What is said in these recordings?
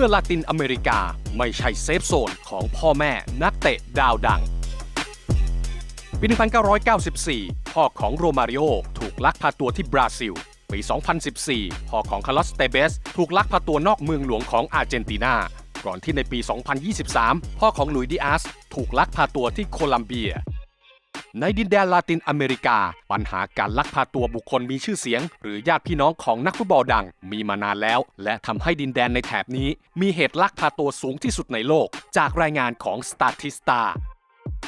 มื่อลาตินอเมริกาไม่ใช่เซฟโซนของพ่อแม่นักเตะดาวดัง ปี 1994 พ่อของโรมาริโอถูกลักพาตัวที่บราซิล ปี 2014 พ่อของคาร์ลอสเตเบส ถูกลักพาตัวนอกเมืองหลวงของอาร์เจนตินา ก่อนที่ในปี 2023 พ่อของหลุยส์ดิอาส ถูกลักพาตัวที่โคลัมเบีย ในดินแดนลาตินอเมริกา ปัญหาการลักพาตัวบุคคลมีชื่อเสียง หรือญาติพี่น้องของนักฟุตบอลดัง มีมานานแล้ว และทำให้ดินแดนในแถบนี้ มีเหตุลักพาตัวสูงที่สุดในโลก จากรายงานของ Statista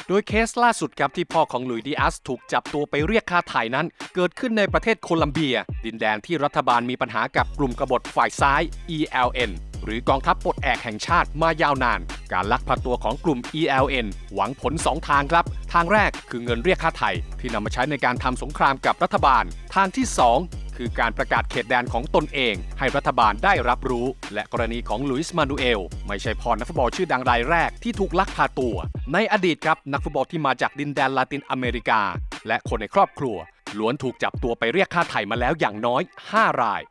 โดยเคสล่าสุดครับที่พ่อของหลุยดิอาสถูกจับตัวไปเรียกค่าถ่นั้น เกิดขึ้นในประเทศโคลัมเบีย ดินแดนที่รัฐบาลมีปัญหากับกลุ่มกบฏฝ่ายซ้าย ELN หรือกองทัพปลดแอกแห่งชาติมายาวนาน การลักพาตัวของกลุ่ม ELN หวังผล 2 ทางครับ ทางแรกคือเงินเรียกค่าไถ่ที่นำมาใช้ในการทำสงครามกับรัฐบาล ทางที่ 2คือการประกาศเขตแดนของตนเอง ให้รัฐบาลได้รับรู้ และกรณีของลุยส์มานูเอล ไม่ใช่พอนักฟุตบอลชื่อดังรายแรกที่ถูกลักพาตัว ในอดีตครับนักฟุตบอลที่มาจากดินแดนลาตินอเมริกา และคนในครอบครัวล้วนถูกจับตัวไปเรียกค่าไถ่มาแล้วอย่างน้อย 5 ราย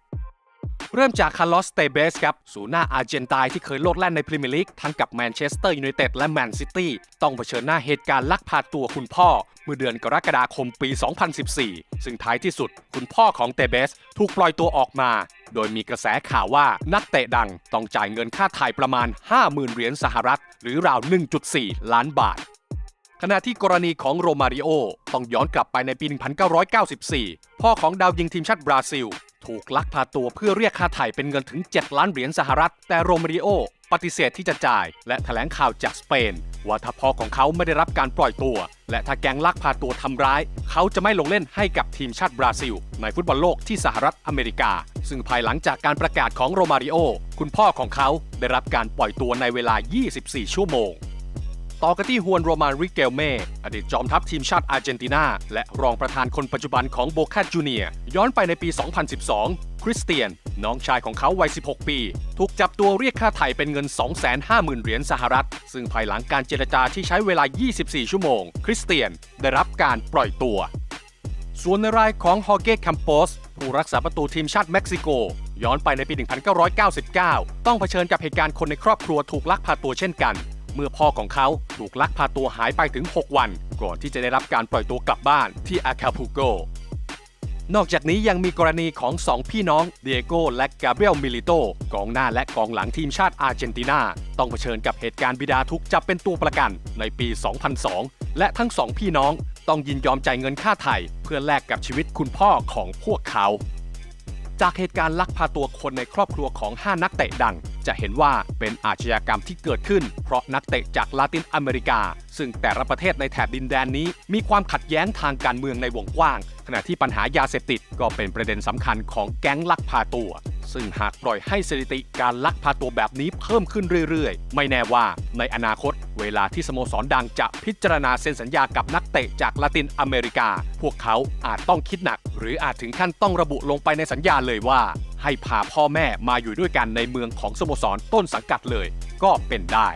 เริ่มจากคาร์ลอสเตเบสครับศูนย์หน้าอาร์เจนตายที่เคยโลดแล่นในพรีเมียร์ลีกทั้งกับแมนเชสเตอร์ยูไนเต็ดและแมนซิตี้ต้องเผชิญหน้าเหตุการณ์ลักพาตัวคุณพ่อ เมื่อเดือนกรกฎาคมปี 2014 ซึ่งท้ายที่สุด คุณพ่อของเตเบสถูกปล่อยตัวออกมา โดยมีกระแสข่าวว่านักเตะดังต้องจ่ายเงินค่าถ่ายประมาณ 50,000 เหรียญสหรัฐ หรือราว 1.4 ล้านบาทขณะที่กรณีของโรมาริโอ ต้องย้อนกลับไปในปี 1994 พ่อของดาวยิงทีมชาติบราซิล ถูกลักพาตัวเพื่อเรียกค่าไถ่เป็นเงินถึง 7 ล้านเหรียญสหรัฐ แต่โรมาริโอปฏิเสธที่จะจ่าย และแถลงข่าวจากสเปน ว่าถ้าพ่อของเขาไม่ได้รับการปล่อยตัว และถ้าแก๊งลักพาตัวทำร้าย เขาจะไม่ลงเล่นให้กับทีมชาติบราซิล ในฟุตบอลโลกที่สหรัฐอเมริกา ซึ่งภายหลังจากการประกาศของโรมาริโอคุณพ่อของเขาได้รับการปล่อยตัวในเวลา 24 ชั่วโมง ต่อกันที่ฮวนโรมานริเกลเม่อดีตจอมทัพทีมชาติอาร์เจนตินา และรองประธานคนปัจจุบันของโบคาจูเนียย้อนไปในปี 2012 คริสเตียน น้องชายของเขาวัย 16 ปี ถูกจับตัวเรียกค่าไถ่เป็นเงิน 250,000 เหรียญสหรัฐ ซึ่งภายหลังการเจรจาที่ใช้เวลา 24 ชั่วโมง คริสเตียนได้รับการปล่อยตัว ส่วนในรายของฮอเก้คัมโปสผู้รักษาประตูทีมชาติเม็กซิโกย้อนไปในปี 1999 ต้องเผชิญกับเหตุการณ์คนในครอบครัวถูกลักพาตัวเช่นกัน เมื่อพ่อของเขาถูกลักพาตัวหายไปถึง 6 วัน ก่อนที่จะได้รับการปล่อยตัวกลับบ้านที่อาคาพูโก นอกจากนี้ยังมีกรณีของ 2 พี่น้องเดียโกและกาเบรียลมิลิโตกองหน้าและกองหลังทีมชาติอาร์เจนตินา ต้องเผชิญกับเหตุการณ์บิดาถูกจับเป็นตัวประกันในปี 2002 และทั้งสองพี่น้องต้องยินยอมจ่ายเงินค่าไถ่เพื่อแลกกับชีวิตคุณพ่อของพวกเขา จากเหตุการณ์ลักพาตัวคนในครอบครัวของ 5 นักเตะดัง จะเห็นว่าเป็นอาชญากรรมที่เกิดขึ้น เพราะนักเตะจากลาตินอเมริกา ซึ่งแต่ละประเทศในแถบดินแดนนี้ มีความขัดแย้งทางการเมืองในวงกว้าง ขณะที่ปัญหายาเสพติดก็เป็นประเด็นสำคัญของแก๊งลักพาตัว ซึ่งหากปล่อยให้สถิติการลักพาตัวแบบนี้เพิ่มขึ้นเรื่อยๆ ไม่แน่ว่าในอนาคต เวลาที่สโมสรดังจะพิจารณาเซ็นสัญญากับนักเตะจากลาตินอเมริกา พวกเขาอาจต้องคิดหนัก หรืออาจถึงขั้นต้องระบุลงไปในสัญญาเลยว่า ให้พาพ่อแม่มาอยู่ด้วยกันในเมืองของสโมสรต้นสังกัดเลย ก็เป็นได้